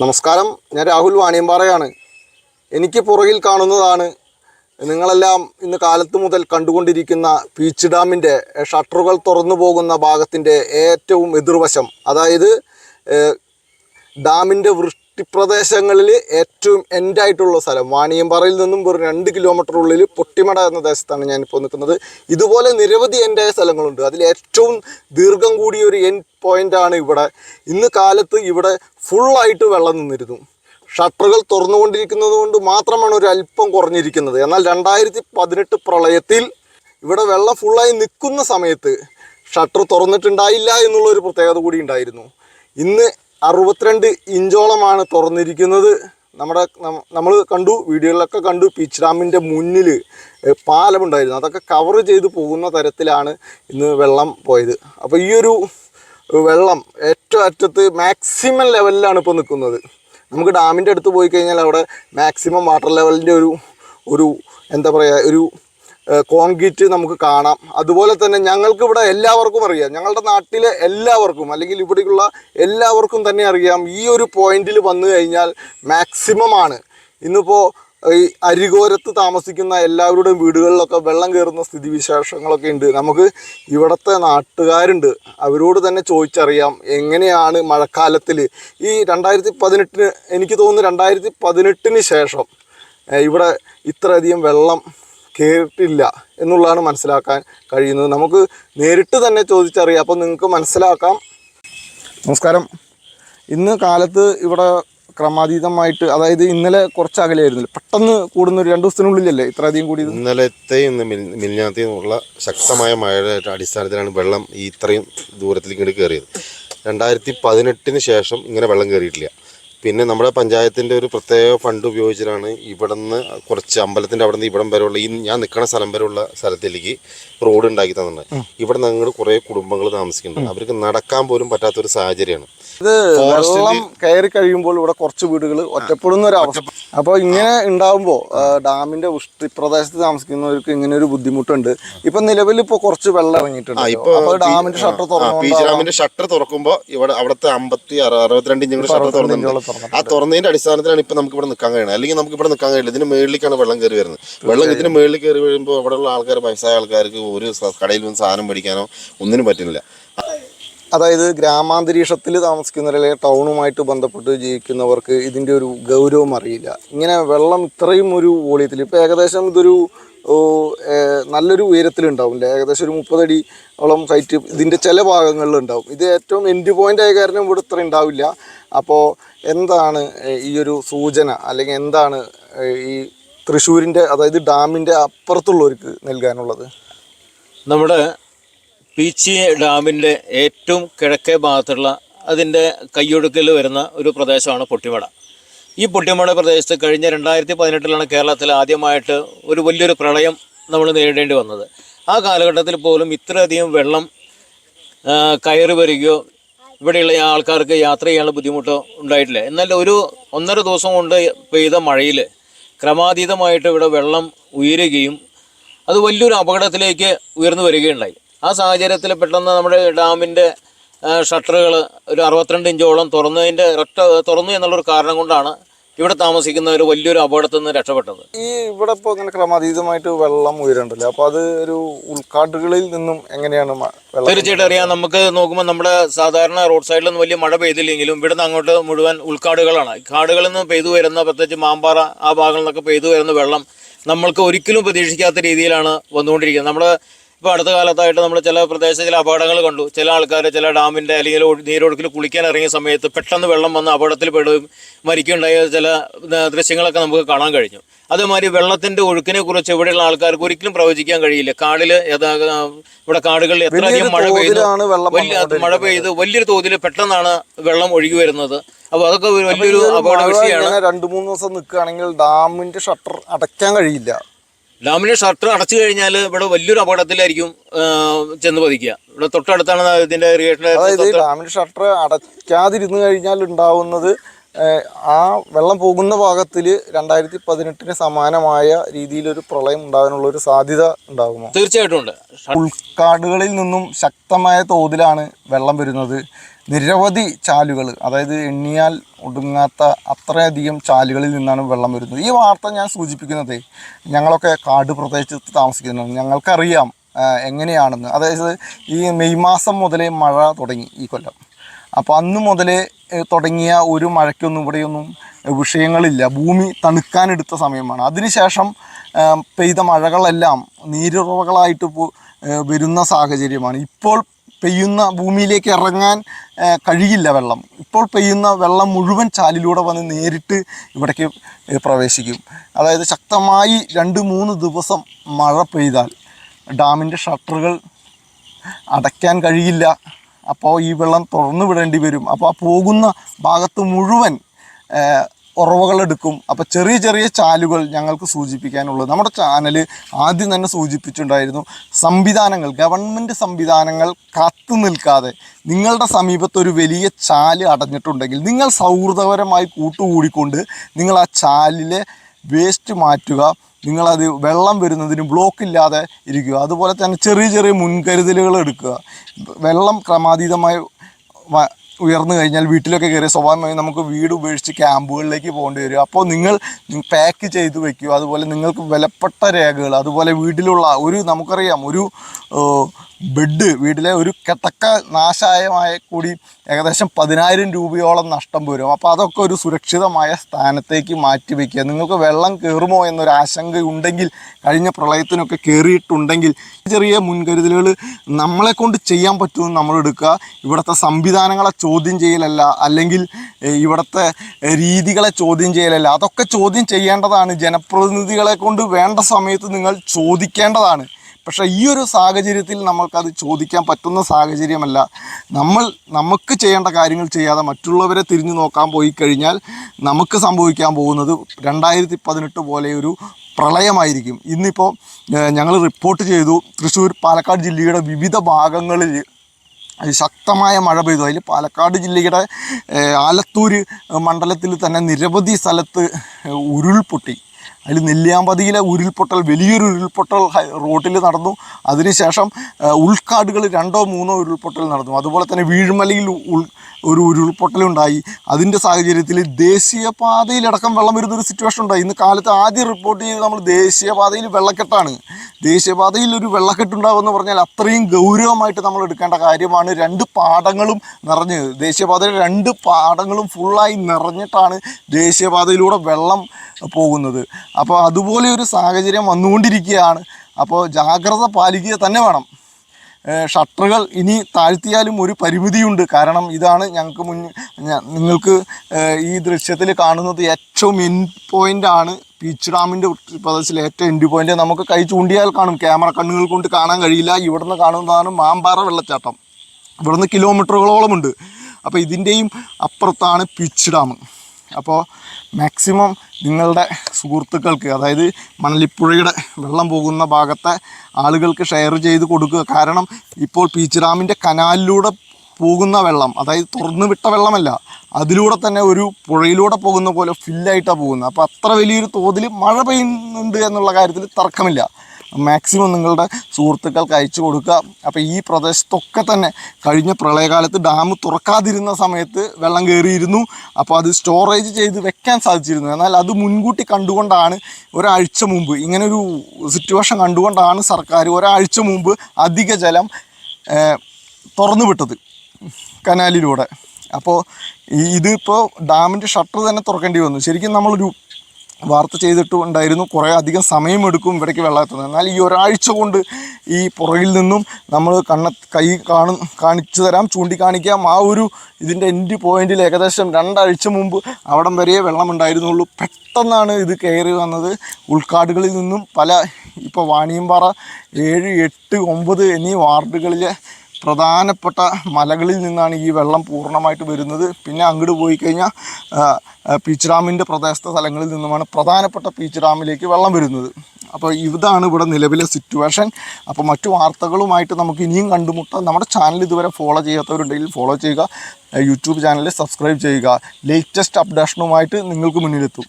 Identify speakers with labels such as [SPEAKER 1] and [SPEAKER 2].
[SPEAKER 1] നമസ്കാരം. ഞാൻ രാഹുൽ വാണിയമ്പാറയാണ്. എനിക്ക് പുറകിൽ കാണുന്നതാണ് നിങ്ങളെല്ലാം ഇന്ന് കാലത്ത് മുതൽ കണ്ടുകൊണ്ടിരിക്കുന്ന പീച്ച് ഡാമിന്റെ ഷട്ടറുകൾ തുറന്നു പോകുന്ന ഭാഗത്തിന്റെ ഏറ്റവും എതിർവശം. അതായത് ഡാമിന്റെ ഡാമിന്റെ വൃഷ്ടിപ്രദേശങ്ങളിൽ ഏറ്റവും എൻഡായിട്ടുള്ള സ്ഥലം വാണിയമ്പാറയിൽ നിന്നും വെറും രണ്ട് കിലോമീറ്റർ ഉള്ളിൽ പൊട്ടിമട എന്ന ദേശത്താണ് ഞാനിപ്പോൾ നിൽക്കുന്നത് ഇതുപോലെ നിരവധി എൻഡായ സ്ഥലങ്ങളുണ്ട്. അതിൽ ഏറ്റവും ദീർഘം കൂടിയ ഒരു എൻ ആണ് ഇവിടെ. ഇന്ന് കാലത്ത് ഇവിടെ ഫുള്ളായിട്ട് വെള്ളം നിന്നിരുന്നു. ഷട്ടറുകൾ തുറന്നുകൊണ്ടിരിക്കുന്നത് കൊണ്ട് മാത്രമാണ് ഒരു അല്പം കുറഞ്ഞിരിക്കുന്നത്. എന്നാൽ രണ്ടായിരത്തി പതിനെട്ട് പ്രളയത്തിൽ ഇവിടെ വെള്ളം ഫുള്ളായി നിൽക്കുന്ന സമയത്ത് ഷട്ടർ തുറന്നിട്ടുണ്ടായില്ല എന്നുള്ളൊരു പ്രത്യേകത കൂടി ഉണ്ടായിരുന്നു. ഇന്ന് അറുപത്തിരണ്ട് ഇഞ്ചോളമാണ് തുറന്നിരിക്കുന്നത്. നമ്മുടെ നമ്മൾ കണ്ടു വീഡിയോകളിലൊക്കെ കണ്ടു പീച്ച് ഡാമിന്റെ മുന്നിൽ പാലമുണ്ടായിരുന്നു. അതൊക്കെ കവർ ചെയ്ത് പോകുന്ന തരത്തിലാണ് ഇന്ന് വെള്ളം പോയത്. അപ്പോൾ ഈ ഒരു വെള്ളം ഏറ്റവും അറ്റത്ത് മാക്സിമം ലെവലിലാണ് ഇപ്പോൾ നിൽക്കുന്നത്. നമുക്ക് ഡാമിന്റെ അടുത്ത് പോയി കഴിഞ്ഞാൽ അവിടെ മാക്സിമം വാട്ടർ ലെവലിന്റെ ഒരു ഒരു എന്താ പറയുക ഒരു കോൺക്രീറ്റ് നമുക്ക് കാണാം. അതുപോലെ തന്നെ ഞങ്ങൾക്ക് ഇവിടെ എല്ലാവർക്കും അറിയാം. ഞങ്ങളുടെ നാട്ടിലെ എല്ലാവർക്കും അല്ലെങ്കിൽ ഇവിടെയുള്ള എല്ലാവർക്കും തന്നെ അറിയാം. ഈ ഒരു പോയിന്റിൽ വന്നു കഴിഞ്ഞാൽ മാക്സിമം ആണ്. ഇന്നിപ്പോൾ ഈ അരികോരത്ത് താമസിക്കുന്ന എല്ലാവരുടെയും വീടുകളിലൊക്കെ വെള്ളം കയറുന്ന സ്ഥിതിവിശേഷങ്ങളൊക്കെ ഉണ്ട്. നമുക്ക് ഇവിടുത്തെ നാട്ടുകാരുണ്ട്. അവരോട് തന്നെ ചോദിച്ചറിയാം എങ്ങനെയാണ് മഴക്കാലത്തിൽ. ഈ രണ്ടായിരത്തി പതിനെട്ടിന് എനിക്ക് തോന്നുന്നു രണ്ടായിരത്തി പതിനെട്ടിന് ശേഷം ഇവിടെ ഇത്രയധികം വെള്ളം കയറിയിട്ടില്ല എന്നുള്ളതാണ് മനസ്സിലാക്കാൻ കഴിയുന്നത്. നമുക്ക് നേരിട്ട് തന്നെ ചോദിച്ചറിയാം. അപ്പോൾ നിങ്ങൾക്ക് മനസ്സിലാക്കാം. നമസ്കാരം. ഇന്ന് കാലത്ത് ഇവിടെ ക്രമാതീതമായിട്ട് അതായത് ഇന്നലെ കുറച്ച് അകലെയായിരുന്നില്ല പെട്ടെന്ന് കൂടുന്ന ഒരു രണ്ട് ദിവസത്തിനുള്ളിലല്ലേ ഇത്രയധികം കൂടിയത്?
[SPEAKER 2] ഇന്നലത്തെ ഇന്ന് മിൽ- മിനിഞ്ഞാത്തെയും ശക്തമായ മഴയുടെ അടിസ്ഥാനത്തിലാണ് വെള്ളം ഈ ഇത്രയും ദൂരത്തിലേക്ക് കയറിയത് രണ്ടായിരത്തി പതിനെട്ടിന് ശേഷം ഇങ്ങനെ വെള്ളം കയറിയിട്ടില്ല പിന്നെ നമ്മുടെ പഞ്ചായത്തിന്റെ ഒരു പ്രത്യേക ഫണ്ട് ഉപയോഗിച്ചിട്ടാണ് ഇവിടുന്ന് കുറച്ച് അമ്പലത്തിന്റെ അവിടെ നിന്ന് ഇവിടം വരെയുള്ള ഈ ഞാൻ നിൽക്കുന്ന സ്ഥലം വരെയുള്ള സ്ഥലത്തിലേക്ക് റോഡ് ഉണ്ടാക്കി തന്നിട്ടുണ്ട്. ഇവിടെ ഞങ്ങൾ കുറെ കുടുംബങ്ങൾ താമസിക്കുന്നുണ്ട്. അവർക്ക് നടക്കാൻ പോലും പറ്റാത്ത ഒരു സാഹചര്യമാണ്.
[SPEAKER 1] ഇത് വെള്ളം കയറി കഴിയുമ്പോൾ ഇവിടെ കുറച്ച് വീടുകൾ ഒറ്റപ്പെടുന്ന ഒരു അവസ്ഥ അപ്പോൾ ഇങ്ങനെ ഉണ്ടാവുമ്പോൾ ഡാമിന്റെ ഉഷ്ടി പ്രദേശത്ത് താമസിക്കുന്നവർക്ക് ഇങ്ങനെ ഒരു ബുദ്ധിമുട്ടുണ്ട്. ഇപ്പൊ നിലവിൽ ഇപ്പൊ കുറച്ച് വെള്ളം ഇറങ്ങിയിട്ടുണ്ട്. ഡാമിന്റെ ഷട്ടർ
[SPEAKER 2] ഡാമിന്റെ ഷട്ടർ തുറക്കുമ്പോൾ ഇവിടെ അവിടുത്തെ അമ്പത്തി അറു- അറുപത്തിരണ്ട് ഇഞ്ചിന്റെ ഷട്ടർ തുറന്നിട്ടുണ്ട്. ആ തുറന്നതിന്റെ അടിസ്ഥാനത്തിലാണ് ഇപ്പൊ നമുക്ക് ഇവിടെ നിൽക്കാൻ കഴിയുന്നത്. അല്ലെങ്കിൽ നമുക്ക് ഇവിടെ നിൽക്കാൻ കഴിയില്ല. ഇതിന് മേളിലേക്കാണ് വെള്ളം കയറി വരുന്നത്. വെള്ളം ഇതിന് മേളിൽ കയറി വരുമ്പോൾ അവിടെയുള്ള ആൾക്കാർ വയസ്സായ ആൾക്കാർക്ക് ഒരു കടയിൽ നിന്ന് സാധനം മേടിക്കാനോ ഒന്നിനും പറ്റുന്നില്ല.
[SPEAKER 1] അതായത് ഗ്രാമാന്തരീക്ഷത്തിൽ താമസിക്കുന്നവർ അല്ലെങ്കിൽ ടൗണുമായിട്ട് ബന്ധപ്പെട്ട് ജീവിക്കുന്നവർക്ക് ഇതിന്റെ ഒരു ഗൗരവം അറിയില്ല. ഇങ്ങനെ വെള്ളം ഇത്രയും ഒരു വോളിയത്തിൽ ഇപ്പോൾ ഏകദേശം ഇതൊരു നല്ലൊരു ഉയരത്തിലുണ്ടാവും ഏകദേശം ഒരു മുപ്പതടി ഓളം ഹൈറ്റ് ഇതിന്റെ ചില ഭാഗങ്ങളിലുണ്ടാവും. ഇത് ഏറ്റവും എൻഡ് പോയിന്റ് ആയ കാരണം ഇവിടെ ഇത്ര ഉണ്ടാവില്ല. അപ്പോൾ എന്താണ് ഈ ഒരു സൂചന അല്ലെങ്കിൽ എന്താണ് ഈ തൃശ്ശൂരിന്റെ അതായത് ഡാമിന്റെ അപ്പുറത്തുള്ളവർക്ക് നൽകാനുള്ളത്?
[SPEAKER 3] നമ്മുടെ പീച്ചി ഡാമിന്റെ ഏറ്റവും കിഴക്കേ ഭാഗത്തുള്ള അതിന്റെ കയ്യൊടുക്കൽ വരുന്ന ഒരു പ്രദേശമാണ് പൊട്ടിമട. ഈ പൊട്ടിമട പ്രദേശത്ത് കഴിഞ്ഞ രണ്ടായിരത്തി പതിനെട്ടിലാണ് കേരളത്തിൽ ആദ്യമായിട്ട് ഒരു വലിയൊരു പ്രളയം നമ്മൾ നേരിടേണ്ടി വന്നത്. ആ കാലഘട്ടത്തിൽ പോലും ഇത്രയധികം വെള്ളം കയറി വരികയോ ഇവിടെയുള്ള ആൾക്കാർക്ക് യാത്ര ചെയ്യാനുള്ള ബുദ്ധിമുട്ടോ ഉണ്ടായിട്ടില്ല. എന്നാൽ ഒരു ഒന്നര ദിവസം കൊണ്ട് പെയ്ത മഴയിൽ ക്രമാതീതമായിട്ട് ഇവിടെ വെള്ളം ഉയരുകയും അത് വലിയൊരു അപകടത്തിലേക്ക് ഉയർന്നു വരികയുണ്ടായി. ആ സാഹചര്യത്തിൽ പെട്ടെന്ന് നമ്മുടെ ഡാമിന്റെ ഷട്ടറുകൾ ഒരു അറുപത്തിരണ്ട് ഇഞ്ചോളം തുറന്നതിന്റെ ഒറ്റ തുറന്നു എന്നുള്ളൊരു കാരണം കൊണ്ടാണ് ഇവിടെ താമസിക്കുന്നവർ വലിയൊരു അപകടത്തിൽ നിന്ന് രക്ഷപ്പെട്ടത്.
[SPEAKER 1] ഈ ഇവിടെ ഇപ്പോൾ ഇങ്ങനെ ക്രമാതീതമായിട്ട് വെള്ളം ഉയരണ്ടല്ലോ? അപ്പോൾ അത് ഒരു ഉൾക്കാടുകളിൽ നിന്നും എങ്ങനെയാണ്
[SPEAKER 3] തീർച്ചയായിട്ടും അറിയാം. നമുക്ക് നോക്കുമ്പോൾ നമ്മുടെ സാധാരണ റോഡ് സൈഡിലൊന്നും വലിയ മഴ പെയ്തില്ലെങ്കിലും ഇവിടുന്ന് അങ്ങോട്ട് മുഴുവൻ ഉൾക്കാടുകളാണ്. കാടുകളിൽ നിന്ന് പെയ്തു വരുന്ന പ്രത്യേകിച്ച് മാമ്പാറ ആ ഭാഗങ്ങളിൽ നിന്നൊക്കെ പെയ്തു വരുന്ന വെള്ളം നമ്മൾക്ക് ഒരിക്കലും പ്രതീക്ഷിക്കാത്ത രീതിയിലാണ് വന്നുകൊണ്ടിരിക്കുന്നത്. നമ്മൾ ഇപ്പോൾ അടുത്ത കാലത്തായിട്ട് നമ്മൾ ചില പ്രദേശത്ത് ചില അപകടങ്ങൾ കണ്ടു. ചില ആൾക്കാർ ചില ഡാമിന്റെ അല്ലെങ്കിൽ നീരൊഴുക്കിൽ കുളിക്കാൻ ഇറങ്ങിയ സമയത്ത് പെട്ടെന്ന് വെള്ളം വന്ന് അപകടത്തിൽ പെടുകയും മരിക്കുകയുണ്ടായ ചില ദൃശ്യങ്ങളൊക്കെ നമുക്ക് കാണാൻ കഴിഞ്ഞു. അതേമാതിരി വെള്ളത്തിന്റെ ഒഴുക്കിനെ കുറിച്ച് ഇവിടെയുള്ള ആൾക്കാർക്ക് ഒരിക്കലും പ്രവചിക്കാൻ കഴിയില്ല. കാടിൽ ഇവിടെ കാടുകളിൽ എത്രയധികം മഴ പെയ്തു. വലിയ മഴ പെയ്ത് വലിയൊരു തോതിൽ പെട്ടെന്നാണ് വെള്ളം ഒഴുകി വരുന്നത്. അപ്പോൾ അതൊക്കെ വലിയൊരു അപകട വിഷയമാണ്.
[SPEAKER 1] രണ്ട് മൂന്ന് ദിവസം നിൽക്കുകയാണെങ്കിൽ ഡാമിന്റെ ഷട്ടർ അടയ്ക്കാൻ കഴിയില്ല.
[SPEAKER 3] ഡാമിന്റെ ഷട്ടർ അടച്ചു കഴിഞ്ഞാൽ ഇവിടെ വലിയൊരു അപകടത്തിലായിരിക്കും ചെന്ന് പതിക്കുക. ഇവിടെ തൊട്ടടുത്താണ് ഇതിന്റെ
[SPEAKER 1] ഡാമിന്റെ ഷട്ടർ അടയ്ക്കാതിരുന്നു കഴിഞ്ഞാൽ ഉണ്ടാവുന്നത് ആ വെള്ളം പോകുന്ന ഭാഗത്തിൽ രണ്ടായിരത്തി പതിനെട്ടിന് സമാനമായ രീതിയിലൊരു പ്രളയം ഉണ്ടാകാനുള്ള ഒരു സാധ്യത ഉണ്ടാകുമോ?
[SPEAKER 3] തീർച്ചയായിട്ടും ഉണ്ട്.
[SPEAKER 1] ഉൾക്കാടുകളിൽ നിന്നും ശക്തമായ തോതിലാണ് വെള്ളം വരുന്നത്. നിരവധി ചാലുകൾ അതായത് എണ്ണിയാൽ ഒടുങ്ങാത്ത അത്രയധികം ചാലുകളിൽ നിന്നാണ് വെള്ളം വരുന്നത്. ഈ വാർത്ത ഞാൻ സൂചിപ്പിക്കുന്നത് ഞങ്ങളൊക്കെ കാട് പ്രദേശത്ത് താമസിക്കുന്നതാണ് ഞങ്ങൾക്കറിയാം എങ്ങനെയാണെന്ന്. അതായത് ഈ മെയ് മാസം മുതലേ മഴ തുടങ്ങി ഈ കൊല്ലം. അപ്പോൾ അന്ന് മുതൽ തുടങ്ങിയ ഒരു മഴയ്ക്കൊന്നും ഇവിടെയൊന്നും വിഷയങ്ങളില്ല. ഭൂമി തണുക്കാനെടുത്ത സമയമാണ്. അതിനുശേഷം പെയ്ത മഴകളെല്ലാം നീരുറവകളായിട്ട് വരുന്ന സാഹചര്യമാണ്. ഇപ്പോൾ പെയ്യുന്ന ഭൂമിയിലേക്ക് ഇറങ്ങാൻ കഴിയില്ല വെള്ളം. ഇപ്പോൾ പെയ്യുന്ന വെള്ളം മുഴുവൻ ചാലിലൂടെ വന്ന് നേരിട്ട് ഇവിടേക്ക് പ്രവേശിക്കും. അതായത് ശക്തമായി രണ്ട് മൂന്ന് ദിവസം മഴ പെയ്താൽ ഡാമിന്റെ ഷട്ടറുകൾ അടയ്ക്കാൻ കഴിയില്ല. അപ്പോൾ ഈ വെള്ളം തുറന്നു വിടേണ്ടി വരും. അപ്പോൾ ആ പോകുന്ന ഭാഗത്ത് മുഴുവൻ ഉറവകളെടുക്കും അപ്പോൾ ചെറിയ ചെറിയ ചാലുകൾ ഞങ്ങൾക്ക് സൂചിപ്പിക്കാനുള്ളത്. നമ്മുടെ ചാനൽ ആദ്യം തന്നെ സൂചിപ്പിച്ചിട്ടുണ്ടായിരുന്നു സംവിധാനങ്ങൾ ഗവൺമെന്റ് സംവിധാനങ്ങൾ കാത്തു നിൽക്കാതെ നിങ്ങളുടെ സമീപത്തൊരു വലിയ ചാൽ അടഞ്ഞിട്ടുണ്ടെങ്കിൽ നിങ്ങൾ സൗഹൃദപരമായി കൂട്ടുകൂടിക്കൊണ്ട് നിങ്ങൾ ആ ചാലിലെ വേസ്റ്റ് മാറ്റുക നിങ്ങളത് വെള്ളം വരുന്നതിന് ബ്ലോക്ക് ഇല്ലാതെ ഇരിക്കുക. അതുപോലെ തന്നെ ചെറിയ ചെറിയ മുൻകരുതലുകൾ എടുക്കുക. വെള്ളം ക്രമാതീതമായി ഉയർന്നു കഴിഞ്ഞാൽ വീട്ടിലൊക്കെ കയറി സ്വാഭാവികമായും നമുക്ക് വീട് ഉപേക്ഷിച്ച് ക്യാമ്പുകളിലേക്ക് പോകേണ്ടി വരും. അപ്പോൾ നിങ്ങൾ പാക്ക് ചെയ്ത് വെക്കുക അതുപോലെ നിങ്ങൾക്ക് വിലപ്പെട്ട രേഖകൾ അതുപോലെ വീട്ടിലുള്ള ഒരു നമുക്കറിയാം ഒരു ബെഡ് വീട്ടിലെ ഒരു കിടക്ക നാശായമായ കൂടി ഏകദേശം പതിനായിരം രൂപയോളം നഷ്ടം വരും. അപ്പോൾ അതൊക്കെ ഒരു സുരക്ഷിതമായ സ്ഥാനത്തേക്ക് മാറ്റി വയ്ക്കുക നിങ്ങൾക്ക് വെള്ളം കയറുമോ എന്നൊരു ആശങ്ക ഉണ്ടെങ്കിൽ കഴിഞ്ഞ പ്രളയത്തിനൊക്കെ കയറിയിട്ടുണ്ടെങ്കിൽ ചെറിയ മുൻകരുതലുകൾ നമ്മളെ കൊണ്ട് ചെയ്യാൻ പറ്റുമെന്ന് നമ്മൾ എടുക്കുക. ഇവിടുത്തെ സംവിധാനങ്ങളെ ചോദ്യം ചെയ്യലല്ല അല്ലെങ്കിൽ ഇവിടുത്തെ രീതികളെ ചോദ്യം ചെയ്യലല്ല. അതൊക്കെ ചോദ്യം ചെയ്യേണ്ടതാണ്. ജനപ്രതിനിധികളെ കൊണ്ട് വേണ്ട സമയത്ത് നിങ്ങൾ ചോദിക്കേണ്ടതാണ്. പക്ഷേ ഈ ഒരു സാഹചര്യത്തിൽ നമ്മൾക്കത് ചോദിക്കാൻ പറ്റുന്ന സാഹചര്യമല്ല. നമ്മൾ നമുക്ക് ചെയ്യേണ്ട കാര്യങ്ങൾ ചെയ്യാതെ മറ്റുള്ളവരെ തിരിഞ്ഞു നോക്കാൻ പോയി കഴിഞ്ഞാൽ നമുക്ക് സംഭവിക്കാൻ പോകുന്നത് രണ്ടായിരത്തി പതിനെട്ട് പോലെ ഒരു പ്രളയമായിരിക്കും. ഇന്നിപ്പോൾ ഞങ്ങൾ റിപ്പോർട്ട് ചെയ്തു. തൃശ്ശൂർ പാലക്കാട് ജില്ലയുടെ വിവിധ ഭാഗങ്ങളിൽ ശക്തമായ മഴ പെയ്തു. അതിൽ പാലക്കാട് ജില്ലയുടെ ആലത്തൂർ മണ്ഡലത്തിൽ തന്നെ നിരവധി സ്ഥലത്ത് ഉരുൾപൊട്ടി. അതിൽ നെല്ലിയാമ്പതിയിലെ ഉരുൾപൊട്ടൽ വലിയൊരു ഉരുൾപൊട്ടൽ റോട്ടിൽ നടന്നു. അതിനുശേഷം ഉൾക്കാടുകൾ രണ്ടോ മൂന്നോ ഉരുൾപൊട്ടൽ നടന്നു. അതുപോലെ തന്നെ വീഴ്മലയിൽ ഉൾ ഒരു ഉരുൾപൊട്ടലുണ്ടായി അതിന്റെ സാഹചര്യത്തിൽ ദേശീയപാതയിലടക്കം വെള്ളം വരുന്നൊരു സിറ്റുവേഷൻ ഉണ്ടായി. ഇന്ന് കാലത്ത് ആദ്യം റിപ്പോർട്ട് ചെയ്ത് നമ്മൾ ദേശീയപാതയിൽ വെള്ളക്കെട്ടാണ്. ദേശീയപാതയിൽ ഒരു വെള്ളക്കെട്ടുണ്ടാകുമെന്ന് പറഞ്ഞാൽ അത്രയും ഗൗരവമായിട്ട് നമ്മൾ എടുക്കേണ്ട കാര്യമാണ്. രണ്ട് പാടങ്ങളും നിറഞ്ഞ് ദേശീയപാതയിൽ രണ്ട് പാടങ്ങളും ഫുള്ളായി നിറഞ്ഞിട്ടാണ് ദേശീയപാതയിലൂടെ വെള്ളം പോകുന്നത്. അപ്പോൾ അതുപോലെ ഒരു സാഹചര്യം വന്നുകൊണ്ടിരിക്കുകയാണ്. അപ്പോൾ ജാഗ്രത പാലിക്കുക തന്നെ വേണം. ഷട്ടറുകൾ ഇനി താഴ്ത്തിയാലും ഒരു പരിമിതിയുണ്ട്. കാരണം ഇതാണ് ഞങ്ങൾക്ക് മുൻ നിങ്ങൾക്ക് ഈ ദൃശ്യത്തിൽ കാണുന്നത് ഏറ്റവും എൻ പോയിന്റ് ആണ്. പീച്ച് ഡാമിന്റെ പ്രദേശത്തിലെ ഏറ്റവും എൻഡ് പോയിന്റ് നമുക്ക് കൈ ചൂണ്ടിയാൽ കാണും. ക്യാമറ കണ്ണുകൾ കൊണ്ട് കാണാൻ കഴിയില്ല. ഇവിടുന്ന് കാണുന്നതാണ് മാമ്പാറ വെള്ളച്ചാട്ടം. ഇവിടുന്ന് കിലോമീറ്ററുകളോളമുണ്ട് അപ്പോൾ ഇതിന്റെയും അപ്പുറത്താണ് പീച്ച് ഡാം അപ്പോൾ മാക്സിമം നിങ്ങളുടെ സുഹൃത്തുക്കൾക്ക് അതായത് മണലിപ്പുഴയുടെ വെള്ളം പോകുന്ന ഭാഗത്തെ ആളുകൾക്ക് ഷെയർ ചെയ്ത് കൊടുക്കുക. കാരണം ഇപ്പോൾ പീച്ചിറാമിന്റെ കനാലിലൂടെ പോകുന്ന വെള്ളം അതായത് തുറന്നു വിട്ട വെള്ളമല്ല അതിലൂടെ തന്നെ ഒരു പുഴയിലൂടെ പോകുന്ന പോലെ ഫില്ലായിട്ടാണ് പോകുന്നത്. അപ്പോൾ അത്ര വലിയൊരു തോതിൽ മഴ പെയ്യുന്നുണ്ട് എന്നുള്ള കാര്യത്തിൽ തർക്കമില്ല. മാക്സിമം നിങ്ങളുടെ സുഹൃത്തുക്കൾക്ക് അയച്ചു കൊടുക്കുക. അപ്പോൾ ഈ പ്രദേശത്തൊക്കെ തന്നെ കഴിഞ്ഞ പ്രളയകാലത്ത് ഡാം തുറക്കാതിരുന്ന സമയത്ത് വെള്ളം കയറിയിരുന്നു അപ്പോൾ അത് സ്റ്റോറേജ് ചെയ്ത് വെക്കാൻ സാധിച്ചിരുന്നു. എന്നാൽ അത് മുൻകൂട്ടി കണ്ടുകൊണ്ടാണ് ഒരാഴ്ച മുമ്പ് ഇങ്ങനൊരു സിറ്റുവേഷൻ കണ്ടുകൊണ്ടാണ് സർക്കാർ ഒരാഴ്ച മുമ്പ് അധിക ജലം തുറന്നുവിട്ടത് തുറന്നു വിട്ടത് കനാലിലൂടെ. അപ്പോൾ ഇതിപ്പോൾ ഡാമിന്റെ ഷട്ടർ തന്നെ തുറക്കേണ്ടി വന്നു. ശരിക്കും നമ്മളൊരു വാർത്ത ചെയ്തിട്ട് ഉണ്ടായിരുന്നു കുറേ അധികം സമയമെടുക്കും ഇവിടേക്ക് വെള്ളം എത്തുന്നത് എന്നാൽ ഈ ഒരാഴ്ച കൊണ്ട് ഈ പുറകിൽ നിന്നും നമ്മൾ കണ്ണ കൈ കാണും കാണിച്ചു തരാം ചൂണ്ടിക്കാണിക്കാം. ആ ഒരു ഇതിന്റെ എൻഡ് പോയിന്റിൽ ഏകദേശം രണ്ടാഴ്ച മുമ്പ് അവിടം വരെയേ വെള്ളം ഉണ്ടായിരുന്നുള്ളൂ പെട്ടെന്നാണ് ഇത് കയറി വന്നത്. ഉൾക്കാടുകളിൽ നിന്നും പല ഇപ്പോൾ വാണിയമ്പാറ ഏഴ് എട്ട് ഒമ്പത് എന്നീ വാർഡുകളിലെ പ്രധാനപ്പെട്ട മലകളിൽ നിന്നാണ് ഈ വെള്ളം പൂർണമായിട്ട് വരുന്നത്. പിന്നെ അങ്ങോട്ട് പോയി കഴിഞ്ഞാൽ പീച്ച് ഡാമിന്റെ പ്രദേശത്തെ സ്ഥലങ്ങളിൽ നിന്നുമാണ് പ്രധാനപ്പെട്ട പീച്ച് ഡാമിലേക്ക് വെള്ളം വരുന്നത്. അപ്പോൾ ഇതാണ് ഇവിടെ നിലവിലെ സിറ്റുവേഷൻ അപ്പോൾ മറ്റു വാർത്തകളുമായിട്ട് നമുക്ക് ഇനിയും കണ്ടുമുട്ടാം. നമ്മുടെ ചാനൽ ഇതുവരെ ഫോളോ ചെയ്യാത്തവരുണ്ടെങ്കിൽ ഫോളോ ചെയ്യുക. യൂട്യൂബ് ചാനൽ സബ്സ്ക്രൈബ് ചെയ്യുക. ലേറ്റസ്റ്റ് അപ്ഡേഷനുമായിട്ട് നിങ്ങൾക്ക് മുന്നിലെത്തും.